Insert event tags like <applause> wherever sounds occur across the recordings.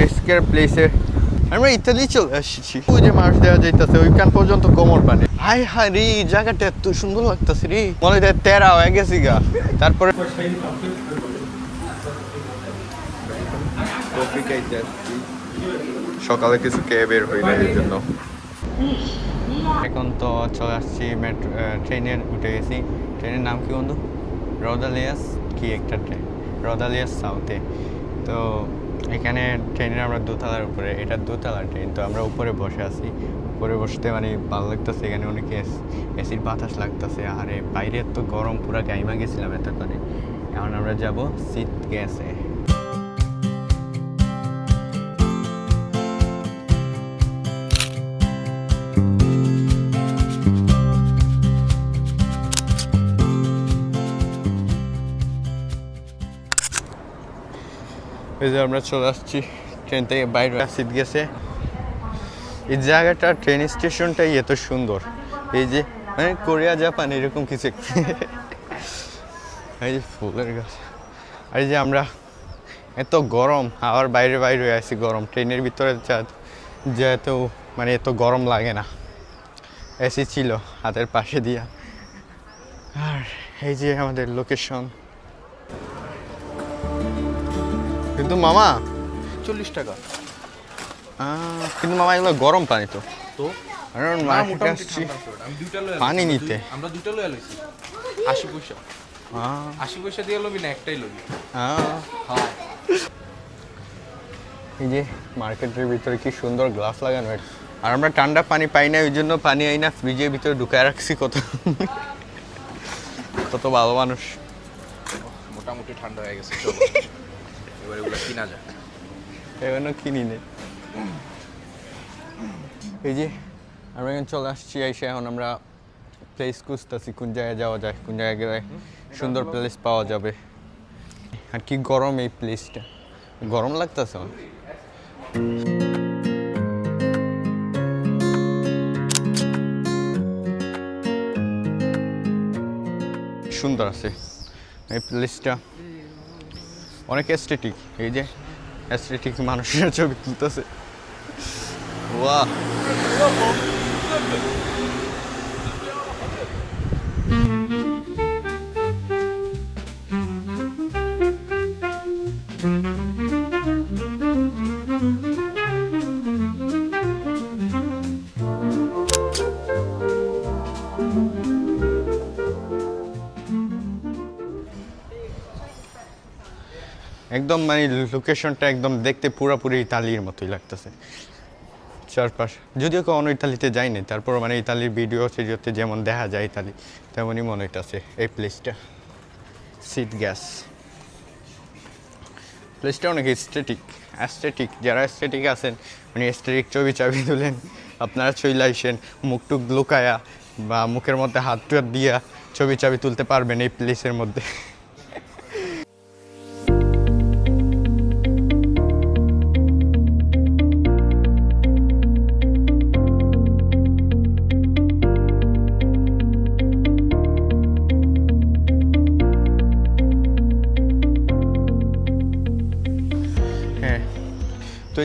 রিস্কের প্লেসে আমরা ইত্যাদি চলে আসছি ওই যে মাছ দেওয়া যাইতেছে, ওইখান পর্যন্ত কোমর পানি। হাই হাই রে জায়গাটা এত সুন্দর লাগতেছে, রে। মনে হয় তেরা হয়ে গেছি গা। তারপরে সকালে কিছু খেয়ে বের হই না, এই জন্য। এখন তো চলে আসছি মেট্রো ট্রেনের, উঠে গেছি। ট্রেনের নাম কি বন্ধু? রদালিয়াস? কি একটা ট্রেন রদালিয়াস সাউথে। তো এখানে ট্রেনের আমরা দোতলার উপরে, এটা দোতলা ট্রেন, তো আমরা উপরে বসে আছি। উপরে বসতে মানে ভালো লাগতেছে, এখানে অনেক এসির বাতাস লাগতেছে। আর বাইরে তো গরম, পুরা গাইমা গেছিলাম এতক্ষণে। এখন আমরা যাব শীত গেছে। এই যে আমরা চলে আসছি ট্রেন থেকে বাইরে সিট গেছে। এই জায়গাটা ট্রেন স্টেশনটাই এত সুন্দর। এই যে মানে কোরিয়া জাপান এরকম কিছু। এই যে ফুলের গাছ। আর এই যে আমরা এত গরম, আবার বাইরে বাইরে আছি গরম। ট্রেনের ভিতরে যা- মানে এত গরম লাগে না। এসি ছিল হাতের পাশে দিয়া। আর এই যে আমাদের লোকেশন কিন্তু মামা চল্লিশ টাকা। কিন্তু মামা এগুলো গরম পানি তো। তো? আছে পানি নিতে। আমরা দুইটা লয়ে লইছি। আশি পয়সা। আশি পয়সা দিয়ে লবি না একটাই লবি? হ্যাঁ। এই যে মার্কেটের ভিতরে কি সুন্দর গ্লাস লাগানো এটা। আর আমরা ঠান্ডা পানি পাই না ওই জন্য পানি আই না ফ্রিজের ভিতরে ঢুকায় রাখছি কত। কত ভালো মানুষ। মোটামুটি ঠান্ডা হয়ে গেছে। চলো <laughs> এবার এগুলো কিনা যাক। এখনও কিনি নে। এই যে আমরা এখন চলে আসছি, এসে এখন আমরা প্লেস খুঁজতেছি, কোন জায়গায় যাওয়া যায়, কোন জায়গায় গেলে সুন্দর প্লেস পাওয়া যাবে। আর কি গরম এই প্লেসটা গরম লাগতেছে সুন্দর আছে। এই প্লেসটা অনেক অ্যাস্টেটিক এই যে অ্যাস্টেটিক মানুষের ছবি তুলতেছে। বাহ! একদম মানে লোকেশনটা একদম দেখতে পুরোপুরি ইতালির মতোই লাগতেছে। চারপাশ, যদিও কখনো ইতালিতে যাইনি তারপর মানে ইতালির ভিডিও সিডিওতে যেমন দেখা যায় ইতালি, তেমনই মনে হইতাছে এই প্লেসটা সিট গ্যাস প্লেসটা অনেক এস্থেটিক অ্যাস্থেটিক যারা অ্যাস্থেটিক আছেন মানে এস্থেটিক ছবি চাবি তুলেন, আপনারা আইসেন মুখ টুক লুকায়া বা মুখের মধ্যে হাত টাত দিয়া ছবি চাবি তুলতে পারবেন এই প্লেসের মধ্যে।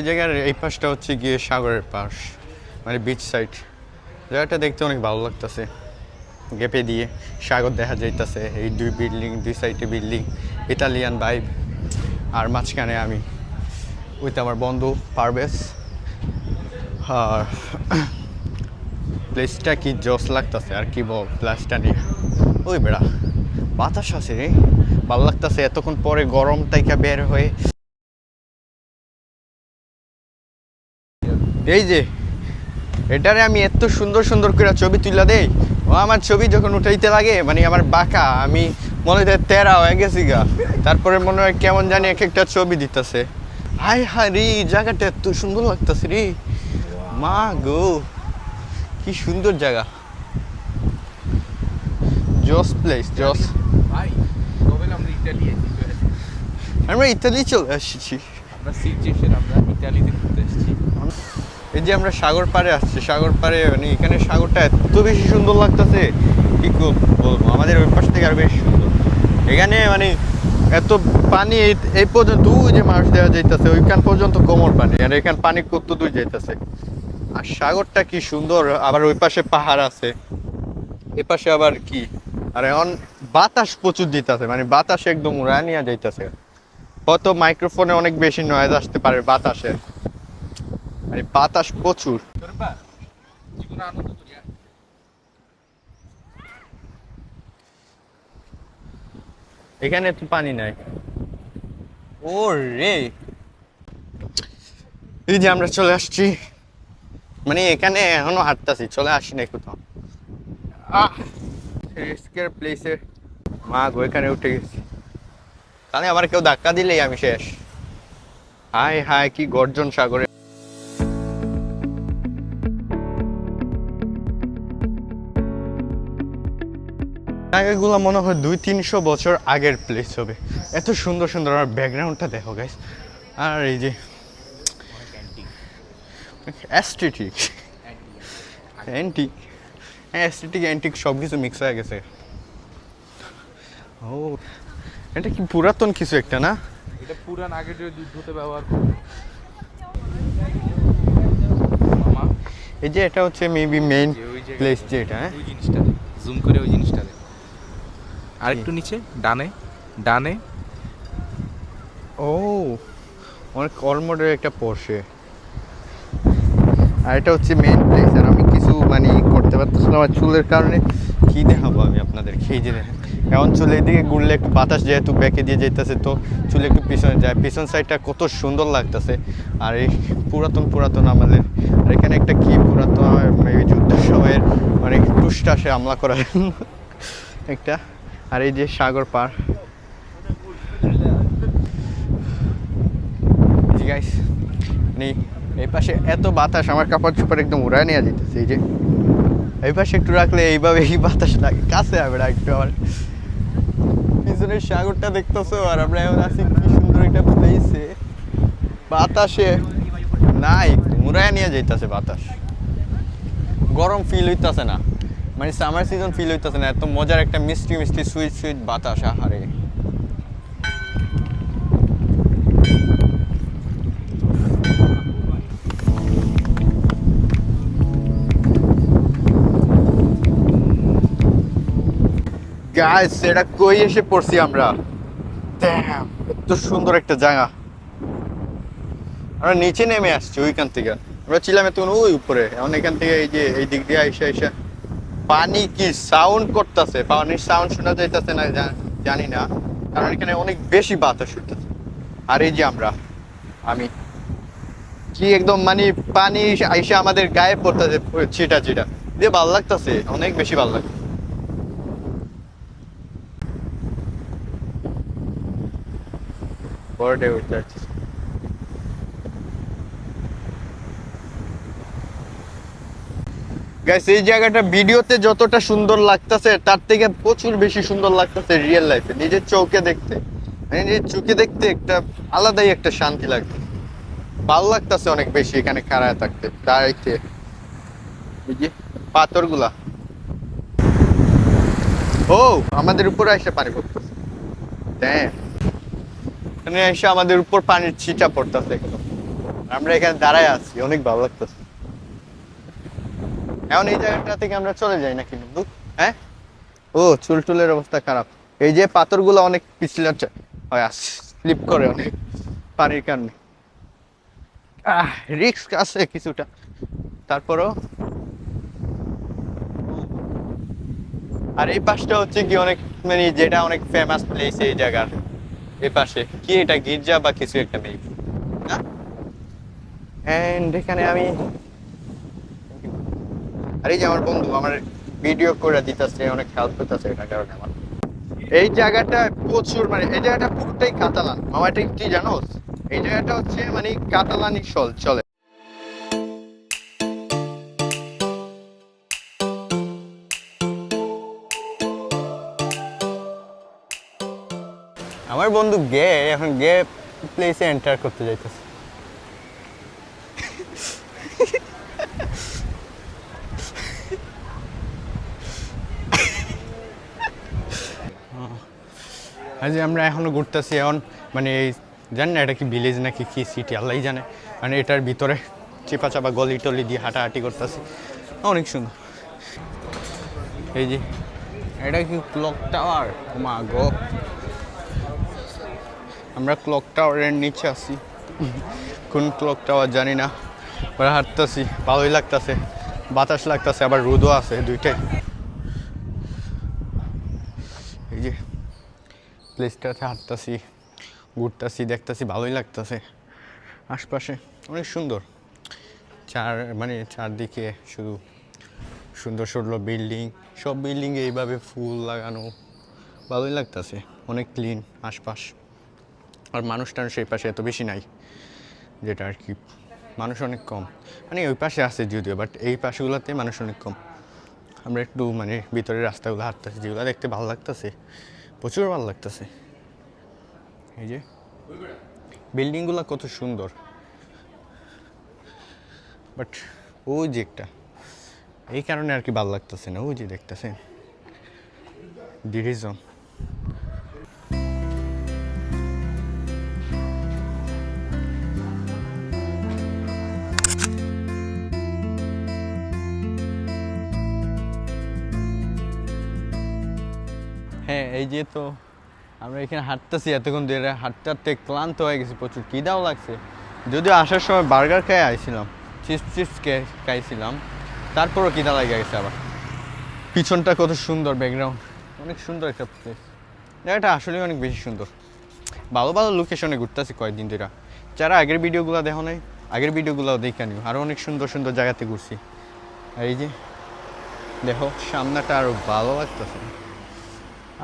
এই জায়গার এই পাশটা হচ্ছে গিয়ে সাগরের পাশ মানে বিচ সাইড জায়গাটা দেখতে অনেক ভালো লাগতেছে। গেপে দিয়ে সাগর দেখা যাইতেছে, এই দুই বিল্ডিং দুই সাইডে বিল্ডিং ইতালিয়ান বাইব আর মাঝখানে আমি উইথ আমার বন্ধু, পারভেজ। আর প্লেসটা কি জস লাগতেছে, আর কি বল প্লাসটা নিয়ে। ওই বেড়া, বাতাস আছে ভালো লাগতেছে, এতক্ষণ পরে গরম তাইকা বের হয়ে এই যে এটারে আমি এত সুন্দর সুন্দর করে ছবি তুলে দেই। ও আমার ছবি যখন উঠাইতে লাগে মানে আমার বাঁকা আমি মনে হয় তেরা হয়ে গেছি গা। তারপরে মনে হয় কেমন জানি এক একটা ছবি দিতেছে। হাই হাই রে জায়গাটা এত সুন্দর লাগতেছে রে। মা গো কি সুন্দর জায়গা। জস প্লেস জস। আমরা এসেছি? ইত্যাদি চলে আসছি আমরা ইটালিতে ঘুরতে এসেছি। এই যে আমরা সাগর পাড়ে আসছি, সাগর পাড়ে মানে এখানে সাগরটা এত বেশি সুন্দর লাগতেছে কি বলব? আমাদের ওই পাশ থেকে আর বেশি সুন্দর। এখানে মানে এত পানি এই- পর্যন্ত ওই যে মানুষ দেওয়া যাইতেছে, ওইখান পর্যন্ত কোমর পানি, আর এখান পানি কত দূর যাইতেছে। আর সাগরটা কি সুন্দর, আবার ওই পাশে পাহাড় আছে। এ পাশে আবার কি? আর এখন বাতাস প্রচুর দিতেছে মানে বাতাস একদম উড়ায় নিয়ে যাইতেছে হয়তো মাইক্রোফোনে অনেক বেশি নয়েজ আসতে পারে বাতাসের মানে বাতাস প্রচুর। এখানে তো পানি নাই। ও রে এই যে আমরা চলে আসছি। মানে এখানে এখনও হাঁটতাছি চলে আসি নাই কোথাও। আহ রিস্কের প্লেসে মা গো এখানে উঠে গেছি। তাহলে আবার কেউ ধাক্কা দিলেই আমি শেষ। হাই হাই কি গর্জন সাগরে। জায়গাগুলো মনে হয় দুই তিনশো বছর আগের প্লেস হবে। এত সুন্দর সুন্দর আর ব্যাকগ্রাউন্ডটা দেখো গাইস আর এই যে অ্যাস্থেটিক অ্যান্টিক অ্যাস্থেটিক অ্যান্টিক সব কিছু মিক্স হয়ে গেছে। ও এটা কি পুরাতন কিছু একটা না? এটা পুরান আগে যে যুদ্ধতে ব্যবহার এই যে এটা হচ্ছে মেবি মেইন প্লেস যে এটা হ্যাঁ? ওই জিনিসটা জুম করে ওই দে আরেকটু নিচে ডানে ডানে। ও অনেক কর্মডের একটা পোর্শে আর এটা হচ্ছে মেইন প্লেস আর আমি কিছু মানে করতে পারতেছিলাম আমার চুলের কারণে। কি দেখাবো আমি আপনাদের খেয়ে যে দেখেন। এখন চুলের দিকে ঘুরলে একটু বাতাস যেহেতু ব্যাকে দিয়ে যেতেছে তো চুলে একটু পিছনে যায়। পিছন সাইডটা কত সুন্দর লাগতেছে। আর এই পুরাতন পুরাতন আমাদের আর এখানে একটা কি পুরাতন যুদ্ধের সময়ের অনেক টুস্ট আসে হামলা করার একটা আর এই যে সাগর পার। গাইস মানে এই পাশে এত বাতাস, আমার কাপড় চোপড় একদম উড়ায় নিয়ে যেতেছে এই যে। এই পাশে একটু রাখলে এইভাবে এই বাতাস লাগে, কাছে হবে না একটু আমার পিছনের সাগরটা দেখতেছো, আর আমরা এখন আছি কি সুন্দর একটা প্লেসে বাতাসে নাই, উড়ায় নিয়ে যাইতেছে বাতাস। গরম ফিল হইতাছে না। মানে সামার সিজন ফিল হইতাছে না, এত মজার একটা মিষ্টি মিষ্টি সুইট সুইট বাতাস, আহারে। গাইস এটা কই এসে পড়ছি আমরা? এত সুন্দর একটা জায়গা। আমরা নিচে নেমে আসছি, ওইখান থেকে। আমরা ছিলাম এতক্ষণ ওই উপরে, এখন এখান থেকে এই যে, এই দিক দিয়ে আইসা আইসা পানি কি সাউন্ড করতেছে? পানির সাউন্ড শোনা যাইতেছে না, জানি না। কারণ এখানে অনেক বেশি বাতাস হইতেছে। আর এই যে আমরা, আমি। কি একদম মানে পানি আইসা আমাদের গায়ে পড়তেছে, ছিটা ছিটা। দিয়ে ভালো লাগতেছে, অনেক বেশি ভালো লাগছে। বড় উঠতে গাইস এই জায়গাটা ভিডিওতে যতটা সুন্দর লাগতেছে, তার থেকে প্রচুর বেশি সুন্দর লাগতেছে রিয়েল লাইফে নিজের চোখে দেখতে। মানে নিজের চোখে দেখতে একটা আলাদাই একটা শান্তি লাগছে। ভালো লাগতেছে অনেক বেশি এখানে খাড়ায় থাকতে। দাঁড়াইতে পাথরগুলা। ও, আমাদের উপরে এসে পানি পড়তেছে। হ্যাঁ এখানে এসে আমাদের উপর পানির ছিটা পড়তেছে একদম আমরা এখানে দাঁড়ায় আছি, অনেক ভালো লাগতেছে। এখন এই জায়গাটা থেকে আমরা চলে যাই নাকি বন্ধু? হ্যাঁ? ও চুল টুলের অবস্থা খারাপ। এই যে পাথরগুলো অনেক পিছলে হয়, আস স্লিপ করে অনেক পানির কারণে। আহ রিস্ক আছে কিছুটা। তারপরও? আর এই পাশটা হচ্ছে কি অনেক মানে যেটা অনেক ফেমাস প্লেস এই জায়গার। এই পাশে। কি এটা গির্জা বা কিছু একটা নেই। এন্ড এখানে আমি আর এই যে আমার বন্ধু, আমার ভিডিও করে দিতেছে, অনেক হেল্প করতেছে এটা কারণে আমার। এই জায়গাটা প্রচুর মানে এই জায়গাটা পুরোটাই কাতালান। মামা, এটা কি জানোস এই জায়গাটা হচ্ছে মানে কাতালানি চল চলে। আমার বন্ধু গে, এখন গে প্লেসে এন্টার করতে যাইতেছে আর যে আমরা এখনও ঘুরতেছি, এখন মানে এই জানি না এটা কি ভিলেজ নাকি কি সিটি আল্লাহ জানে। মানে এটার ভিতরে চেপা চাপা গলি টলি দিয়ে হাঁটাহাঁটি করতেছি। অনেক সুন্দর। এই যে, এটা কি ক্লক টাওয়ার মা গো। আমরা ক্লক টাওয়ারের নিচে আছি। কোন ক্লক টাওয়ার জানি না। ওরা হাঁটতেছি, ভালোই লাগতেছে। বাতাস লাগতেছে, আবার রোদও আছে দুইটাই এই যে প্লেসটাতে হাঁটতেছি, ঘুরতেছি, দেখতেছি, ভালোই লাগতেছে। আশপাশে অনেক সুন্দর। চার মানে চারদিকে শুধু সুন্দর সুন্দর বিল্ডিং, সব বিল্ডিংয়ে এইভাবে ফুল লাগানো, ভালোই লাগতেছে। অনেক ক্লিন আশপাশ। আর মানুষ টানুষ এই পাশে এত বেশি নাই, যেটা আর কি। মানুষ অনেক কম। মানে ওই পাশে আছে যদিও বাট এই পাশগুলোতে মানুষ অনেক কম। আমরা একটু মানে ভিতরের রাস্তাগুলো হাঁটতেছি, যেগুলো দেখতে ভালো লাগতেছে। প্রচুর ভালো লাগতেছে। এই যে। বিল্ডিংগুলো কত সুন্দর। বাট ও যে একটা, এই কারণে আর কি ভালো লাগতেছে না ও যে দেখতেছেন। ডিরিজন হ্যাঁ এই যে তো আমরা এখানে হাঁটতেছি এতক্ষণ ধরে, হাঁটতে হাঁটতে ক্লান্ত হয়ে গেছি প্রচুর খিদাও লাগছে? যদিও আসার সময় বার্গার খেয়ে আইছিলাম, চিপস চিপস খেয়ে খাইছিলাম, তারপরও খিদা লাগে গেছে আবার? পিছনটা কত সুন্দর ব্যাকগ্রাউন্ড অনেক সুন্দর একটা প্লেস জায়গাটা আসলে অনেক বেশি সুন্দর। ভালো ভালো লোকেশনে ঘুরতেছি কয়েকদিন ধরে। যারা আগের ভিডিওগুলো দেখো নাই, আগের ভিডিওগুলো দেখে নিও। আরও অনেক সুন্দর সুন্দর জায়গাতে ঘুরছি। আর এই যে, দেখো, সামনাটা আরও ভালো লাগতেছে।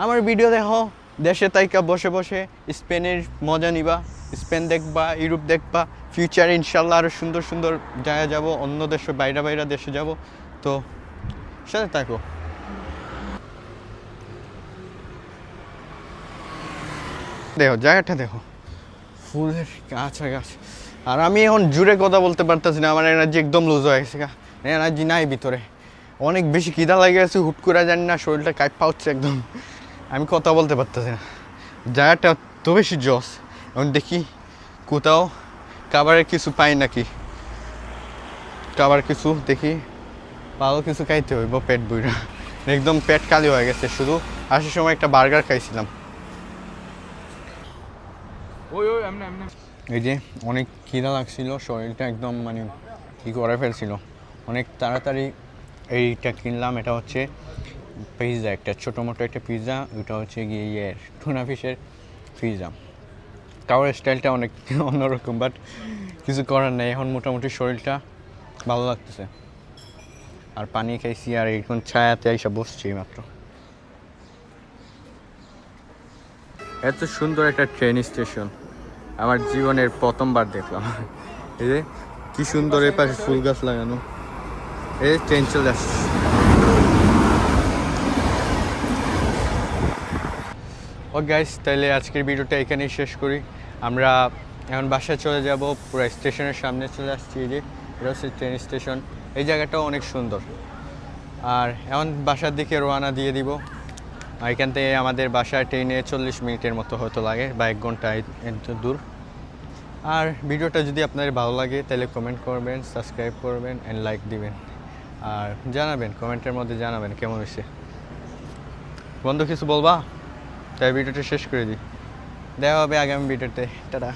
আমার ভিডিও দেখো, দেশে তাইকা বসে বসে স্পেনের মজা নিবা, স্পেন দেখবা, ইউরোপ দেখবা ফিউচারে ইনশাল্লাহ আরও সুন্দর সুন্দর জায়গা যাব, অন্য দেশে, বাইরে বাইরে দেশে যাব। তো, সাথে থাকো। দেখো, জায়গাটা দেখো। ফুলের গাছ গাছ আর আমি এখন জুড়ে কথা বলতে পারতেছি না, আমার এনার্জি একদম লুজ হয়ে গেছে এনার্জি নাই ভিতরে। অনেক বেশি খিদা লাগে গেছে, হুট করে জানি না শরীরটা কাইপা হচ্ছে একদম। আমি কথা বলতে পারতেছি না। জায়গাটা তো বেশি জস। এখন দেখি কোথাও খাবারের কিছু পাই নাকি। খাবার কিছু দেখি ভালো কিছু খাইতে হইব পেট বইরা একদম পেট খালি হয়ে গেছে শুধু আসার সময় একটা বার্গার খাইছিলাম। ওই এই যে অনেক খিদা লাগছিল শরীরটা একদম মানে কী করে ফেলছিল। অনেক তাড়াতাড়ি এইটা কিনলাম এটা হচ্ছে পিৎজা একটা ছোটো মোটো একটা পিৎজা ওটা হচ্ছে গিয়ে ইয়ের টুনা ফিশের পিৎজা খাওয়ার স্টাইলটা অনেক <laughs> অন্যরকম বাট কিছু করার নেই। এখন মোটামুটি শরীরটা ভালো লাগতেছে। আর পানি খাইছি, আর এখন ছায়াতে এসে বসছি মাত্র এত সুন্দর একটা ট্রেন স্টেশন আমার জীবনের প্রথমবার দেখলাম। এই যে, কি সুন্দর এ পাশে ফুল গাছ লাগানো। এই ট্রেন চলে আসছে। ও গাইস তাহলে আজকের ভিডিওটা এখানেই শেষ করি। আমরা এখন বাসায় চলে যাব, পুরো স্টেশনের সামনে চলে আসছি, এই যে, এটা হচ্ছে ট্রেন স্টেশন এই জায়গাটাও অনেক সুন্দর। আর এখন বাসার দিকে রোয়ানা দিয়ে দিব। আর এখান থেকে আমাদের বাসায় ট্রেনে চল্লিশ মিনিটের মতো হয়তো লাগে, বা এক ঘণ্টা এত দূর। আর ভিডিওটা যদি আপনাদের ভালো লাগে, তাহলে কমেন্ট করবেন সাবস্ক্রাইব করবেন অ্যান্ড লাইক দিবেন। আর জানাবেন কমেন্টের মধ্যে জানাবেন কেমন হয়েছে। বন্ধু, কিছু বলবা? তাই ভিডিওটা শেষ করে দিই। দেখা হবে আগামী ভিডিওতে। টাটা।